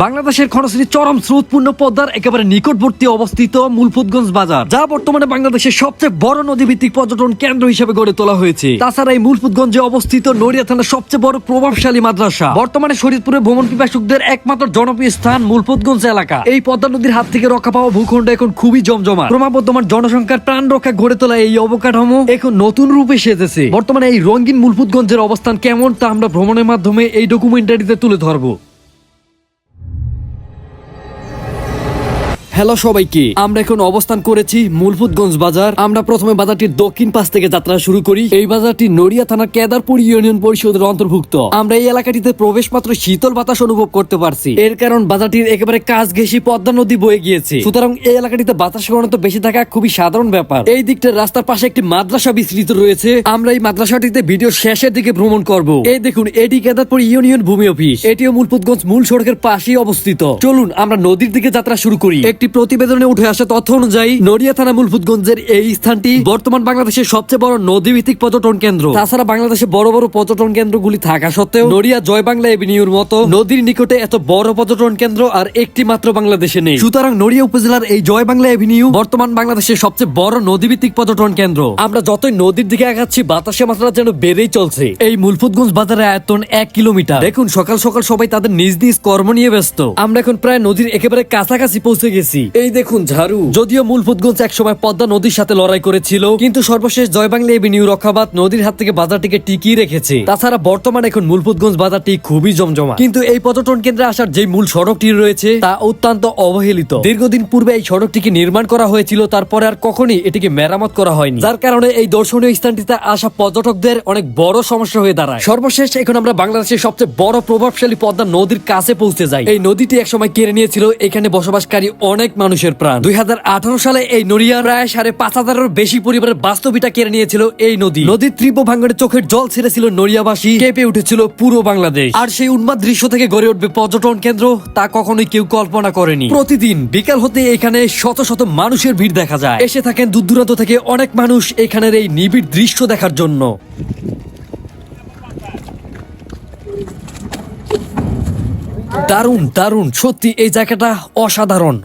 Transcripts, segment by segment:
বাংলাদেশের খনশ্রী চরম স্রোতপূর্ণ পদ্মার একেবারে নিকটবর্তী অবস্থিত মূলফুতগঞ্জ বাজার, যা বর্তমানে বাংলাদেশের সবচেয়ে বড় নদীভিত্তিক পর্যটন কেন্দ্র হিসেবে গড়ে তোলা হয়েছে। তাছাড়া এই মূলফুতগঞ্জে অবস্থিত নড়িয়া থানার সবচেয়ে বড় প্রভাবশালী মাদ্রাসা। বর্তমানে শরীরপুরে ভ্রমণ পিপাসুকদের একমাত্র জনপ্রিয় স্থান মূলফুতগঞ্জ এলাকা। এই পদ্মা নদীর হাত থেকে রক্ষা পাওয়া ভূখণ্ড এখন খুবই জমজমা ক্রমবর্ধমান জনসংখ্যার প্রাণ রক্ষা গড়ে তোলা এই অবকাঠামো এখন নতুন রূপে সেজেছে। বর্তমানে এই রঙিন মূলফুতগঞ্জের অবস্থান কেমন তা আমরা ভ্রমণের মাধ্যমে এই ডকুমেন্টারিতে তুলে ধরবো। হ্যালো সবাইকে, আমরা এখন অবস্থান করেছি মূলফুতগঞ্জ বাজার। আমরা প্রথমে বাজারটির দক্ষিণ পাশ থেকে যাত্রা শুরু করি। এই বাজারটি নড়িয়া থানার কেদারপুর ইউনিয়ন পরিষদের অন্তর্ভুক্ত। আমরা এই এলাকাটিতে প্রবেশ মাত্র শীতল বাতাস অনুভব করতে পারছি। এর কারণ বাজারটির একেবারে কাজ ঘেঁষি পদ্মা নদী বয়ে গিয়েছে। সুতরাং এই এলাকাটিতে বাতাস ঘনত্ব বেশি থাকা খুবই সাধারণ ব্যাপার। এই দিকটা রাস্তার পাশে একটি মাদ্রাসা বিস্তৃত রয়েছে। আমরা এই মাদ্রাসাটিতে ভিডিও শেষের দিকে ভ্রমণ করব। এই দেখুন, এটি কেদারপুর ইউনিয়ন ভূমি অফিস। এটিও মূলফুতগঞ্জ মূল সড়কের পাশেই অবস্থিত। চলুন, আমরা নদীর দিকে যাত্রা শুরু করি। একটি প্রতিবেদনে উঠে আসা তথ্য অনুযায়ী, নড়িয়া থানা মূলফুতগঞ্জের এই স্থানটি বর্তমান বাংলাদেশের সবচেয়ে বড় নদীভিত্তিক পর্যটন কেন্দ্র। তাছাড়া বাংলাদেশে বড় বড় পর্যটন কেন্দ্রগুলি থাকা সত্ত্বেও, নড়িয়া জয় বাংলা এভিনিউর মতো নদীর নিকটে এত বড় পর্যটন কেন্দ্র আর একটি মাত্র বাংলাদেশে নেই। সুতরাং নড়িয়া উপজেলার এই জয় বাংলা এভিনিউ বর্তমান বাংলাদেশের সবচেয়ে বড় নদীভিত্তিক পর্যটন কেন্দ্র। আমরা যতই নদীর দিকে আগাচ্ছি বাতাসে মাত্রা যেন বেড়েই চলছে। এই মূলফুতগঞ্জ বাজারের আয়তন এক কিলোমিটার। দেখুন, সকাল সকাল সবাই তাদের নিজ নিজ কর্ম নিয়ে ব্যস্ত। আমরা এখন প্রায় নদীর একেবারে কাছাকাছি পৌঁছে গেছি। এই দেখুন ঝাড়ু। যদিও মূলফুতগঞ্জ একসময় পদ্মা নদীর সাথে লড়াই করেছিল কিন্তু সর্বশেষ জয়বাংলা এভিনিউ রক্ষাবাদ নদীর হাত থেকে বাজারটিকে টিকিয়ে রেখেছে। তাছাড়া বর্তমানে এখন মূলফুতগঞ্জ বাজারটি খুবই জমজমা কিন্তু এই পর্যটন কেন্দ্রে আসার যে মূল সড়কটি রয়েছে তা অত্যন্ত অবহেলিত। দীর্ঘদিন পূর্বে এই সড়কটিকে নির্মাণ করা হয়েছিল তারপরে আর কখনই এটিকে মেরামত করা হয়নি। যার কারণে এই দর্শনীয় স্থানটিতে আসা পর্যটকদের অনেক বড় সমস্যা হয়ে দাঁড়ায়। সর্বশেষ এখন আমরা বাংলাদেশের সবচেয়ে বড় প্রভাবশালী পদ্মা নদীর কাছে পৌঁছে যাই। এই নদীটি একসময় কেড়ে নিয়েছিল এখানে বসবাসকারী অনেক মানুষের প্রাণ। দুই হাজার আঠারো সালে এই নড়িয়া প্রায় সাড়ে পাঁচ হাজারের বেশি পরিবারের বাস্তবিটা কেড়ে নিয়েছিল এই নদী। নদীর তীব্র ভাঙ্গনে চোখের জল ছেড়েছিল নড়িয়াবাসী, কেঁপে উঠেছিল পুরো বাংলাদেশ। আর সেই উন্মাদ দৃশ্য থেকে গড়ে উঠবে পর্যটন কেন্দ্র, তা কখনোই কেউ কল্পনা করেনি। প্রতিদিন বিকাল হতে এখানে শত শত মানুষের ভিড় দেখা যায়। এসে থাকেন দূর দূরান্ত থেকে অনেক মানুষ এখানের এই নিবিড় দৃশ্য দেখার জন্য। দারুণ দারুণ, সত্যি এই জায়গাটা অসাধারণ।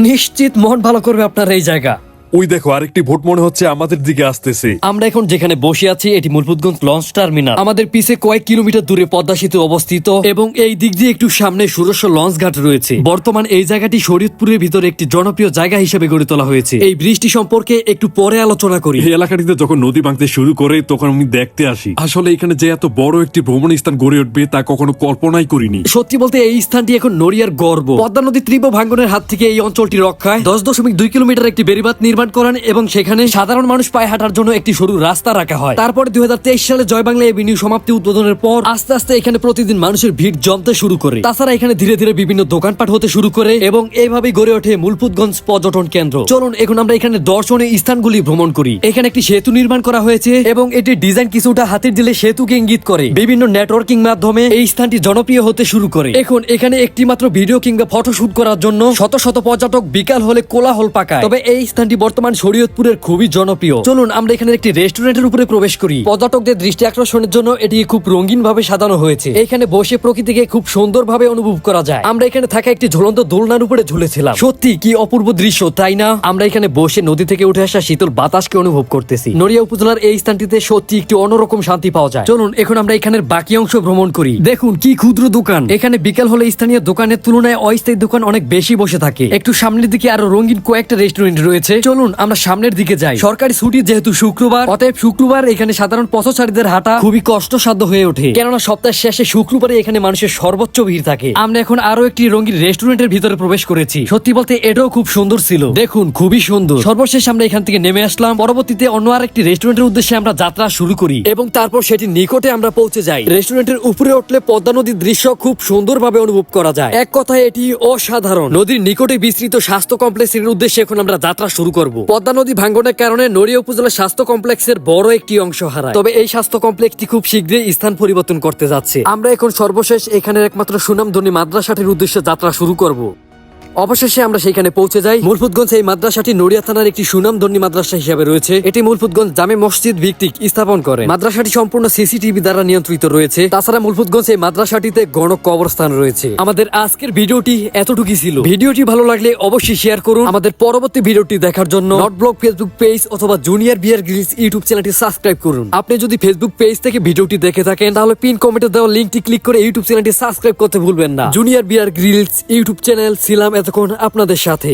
নিশ্চিত মন ভালো করবে আপনার এই জায়গা। ওই দেখো আরেকটি ভোট মনে হচ্ছে আমাদের দিকে আসতেছে। আমরা এখন যেখানে বসে আছি এটি মুলফুতগঞ্জ লঞ্চ টার্মিনাল। আমাদের পিছে কয়েক কিলোমিটার দূরে পদ্মা সেতু অবস্থিত এবং এই দিক দিয়ে একটু সামনে সুরস্ব লঞ্চ ঘাট রয়েছে। বর্তমান এই জায়গাটি শরীয়তপুরের ভিতরে একটি জনপ্রিয় জায়গা হিসেবে গড়ে তোলা হয়েছে। এই বৃষ্টি সম্পর্কে একটু পরে আলোচনা করি। এই এলাকাটিতে যখন নদী ভাঙতে শুরু করে তখন আমি দেখতে আসি। আসলে এখানে যে এত বড় একটি ভ্রমণ স্থান গড়ে উঠবে তা কখনো কল্পনাই করিনি। সত্যি বলতে এই স্থানটি এখন নড়িয়ার গর্ব। পদ্মা নদীর তীব্র ভাঙ্গনের হাত থেকে এই অঞ্চলটি রক্ষায় দশ দশমিক দুই কিলোমিটার একটি বেড়িবাঁধ নির্মাণ করেন এবং সেখানে সাধারণ মানুষ পায়ে হাঁটার জন্য একটি সরু রাস্তা রাখা হয়। তারপরে দুই সালে জয় বাংলা এভিনিউ সমাপ্তি উদ্বোধনের পর আস্তে আস্তে এখানে প্রতিদিন মানুষের ভিড় জমতে শুরু করে। তাছাড়া এখানে ধীরে ধীরে বিভিন্ন দোকানপাট হতে শুরু করে এবং এইভাবেই গড়ে ওঠে মূলপুতগঞ্জ পর্যটন কেন্দ্র। চলুন, এখন আমরা এখানে দর্শনীয় স্থানগুলি ভ্রমণ করি। এখানে একটি সেতু নির্মাণ করা হয়েছে এবং এটির ডিজাইন কিছুটা হাতের দিলে সেতুকে ইঙ্গিত করে। বিভিন্ন নেটওয়ার্কিং মাধ্যমে এই স্থানটি জনপ্রিয় হতে শুরু করে। এখন এখানে একটি মাত্র ভিডিও কিংবা ফটো শুট করার জন্য শত শত পর্যটক বিকাল হলে কোলাহল পাকায়। তবে এই স্থানটি বর্তমান শরীয়তপুরের খুবই জনপ্রিয়। চলুন, আমরা এখানে একটি রেস্টুরেন্টের উপরে প্রবেশ করি। পর্যটকদের দৃষ্টি আকর্ষণের জন্য এটি খুব রঙিন ভাবে সাজানো হয়েছে। এখানে বসে প্রকৃতিকে খুব সুন্দর ভাবে অনুভব করা যায়। আমরা এখানে থাকা একটি ঝুলন্ত দোলনার উপরে ঝুলেছিলাম। সত্যি, কি অপূর্ব দৃশ্য, তাই না? আমরা এখানে বসে নদী থেকে উঠে আসা শীতল বাতাসকে অনুভব করতেছি। নড়িয়া উপজেলার এই স্থানটিতে সত্যি একটি অন্যরকম শান্তি পাওয়া যায়। চলুন, এখন আমরা এখানের বাকি অংশ ভ্রমণ করি। দেখুন, কি ক্ষুদ্র দোকান। এখানে বিকেল হলে স্থানীয় দোকানের তুলনায় অস্থায়ী দোকান অনেক বেশি বসে থাকে। একটু সামনের দিকে আরও রঙিন কয়েকটা রেস্টুরেন্ট রয়েছে। চলুন আমরা সামনের দিকে যাই। সরকারি ছুটি যেহেতু শুক্রবার, অতএব শুক্রবার এখানে সাধারণ পথচারীদের হাঁটা খুবই কষ্টসাধ্য হয়ে ওঠে। কেননা সপ্তাহের শেষে শুক্রবারে এখানে মানুষের সর্বোচ্চ ভিড় থাকে। আমরা এখন আরও একটি রঙিন রেস্টুরেন্টের ভিতরে প্রবেশ করেছি। সত্যি বলতে এটাও খুব সুন্দর ছিল। দেখুন, খুবই সুন্দর। সর্বশেষ আমরা এখান থেকে নেমে আসলাম। পরবর্তীতে অন্য আরেকটি রেস্টুরেন্টের উদ্দেশ্যে আমরা যাত্রা শুরু করি এবং তারপর সেটি নিকটে আমরা পৌঁছে যাই। রেস্টুরেন্টের উপরে উঠলে পদ্মা নদীর দৃশ্য খুব সুন্দরভাবে অনুভব করা যায়। এক কথায় এটি অসাধারণ। নদীর নিকটে বিস্তৃত স্বাস্থ্য কমপ্লেক্সের উদ্দেশ্যে এখন আমরা যাত্রা শুরু করব। পদ্মা নদী ভাঙ্গনের কারণে নড়িয়া উপজেলা স্বাস্থ্য কমপ্লেক্সের বড় একটি অংশ হারায়। তবে এই স্বাস্থ্য কমপ্লেক্সটি খুব শীঘ্রই স্থান পরিবর্তন করতে যাচ্ছে। আমরা এখন সর্বশেষ এখানের একমাত্র সুনামধনী মাদ্রাসাটির উদ্দেশ্যে যাত্রা শুরু করব। অবশেষে আমরা সেখানে পৌঁছে যাই। মুলফুতগঞ্জ এই মাদ্রাসাটি নড়িয়া থানার একটি সুনামধন্য মাদ্রাসা হিসেবে রয়েছে। এটি মুলফুতগঞ্জ জামে মসজিদ ভিত্তিক স্থাপন করে। মাদ্রাসাটি সম্পূর্ণ সিসিটিভি দ্বারা নিয়ন্ত্রিত রয়েছে। তাছাড়া মুলফুতগঞ্জ এই মাদ্রাসাটিতে গণ কবরস্থান রয়েছে। আমাদের আজকের ভিডিওটি এতটুকুই ছিল। ভিডিওটি ভালো লাগলে অবশ্যই শেয়ার করুন। আমাদের পরবর্তী ভিডিওটি দেখার জন্য নট ব্লগ ফেসবুক পেজ অথবা জুনিয়র বিয়ার গ্রিলস ইউটিউব চ্যানেলটি সাবস্ক্রাইব করুন। আপনি যদি ফেসবুক পেজ থেকে ভিডিওটি দেখে থাকেন, তাহলে পিন কমেন্টে দেওয়া লিঙ্কটি ক্লিক করে ইউটিউব চ্যানেলটি সাবস্ক্রাইব করতে ভুলবেন না। Junior Bear Grylls YouTube channel ছিলাম এতক্ষণ আপনাদের সাথে।